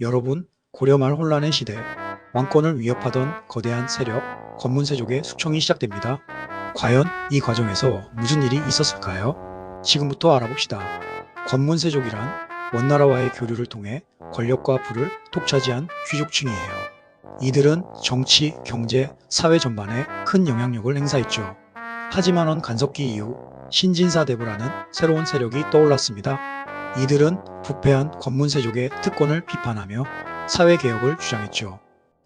여러분, 고려말 혼란의 시대, 왕권을 위협하던 거대한 세력, 권문세족의 숙청이 시작됩니다. 과연 이 과정에서 무슨 일이 있었을까요? 지금부터 알아봅시다. 권문세족이란 원나라와의 교류를 통해 권력과 부를 독차지한 귀족층이에요. 이들은 정치, 경제, 사회 전반에 큰 영향력을 행사했죠. 하지만 원 간섭기 이후 신진사 대부라는 새로운 세력이 떠올랐습니다. 이들은 부패한 권문세족의 특권을 비판하며 사회개혁을 주장했죠.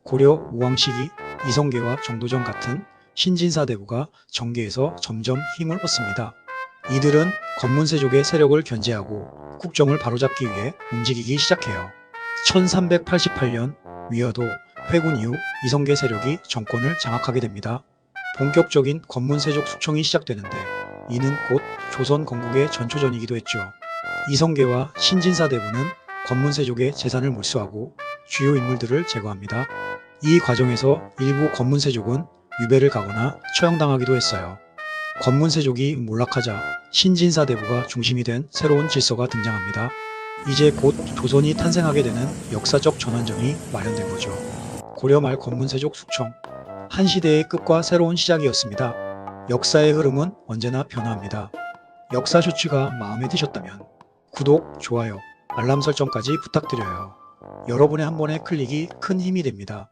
고려 우왕 시기 이성계와 정도전 같은 신진사 대부가 정계에서 점점 힘을 얻습니다. 이들은 권문세족의 세력을 견제하고 국정을 바로잡기 위해 움직이기 시작해요. 1388년 위화도 회군 이후 이성계 세력이 정권을 장악하게 됩니다. 본격적인 권문세족 숙청이 시작되는데 이는 곧 조선 건국의 전초전이기도 했죠. 이성계와 신진사대부는 권문세족의 재산을 몰수하고 주요 인물들을 제거합니다. 이 과정에서 일부 권문세족은 유배를 가거나 처형당하기도 했어요. 권문세족이 몰락하자 신진사대부가 중심이 된 새로운 질서가 등장합니다. 이제 곧 조선이 탄생하게 되는 역사적 전환점이 마련된 거죠. 고려 말 권문세족 숙청. 한 시대의 끝과 새로운 시작이었습니다. 역사의 흐름은 언제나 변화합니다. 역사 쇼츠가 마음에 드셨다면 구독, 좋아요, 알람 설정까지 부탁드려요. 여러분의 한 번의 클릭이 큰 힘이 됩니다.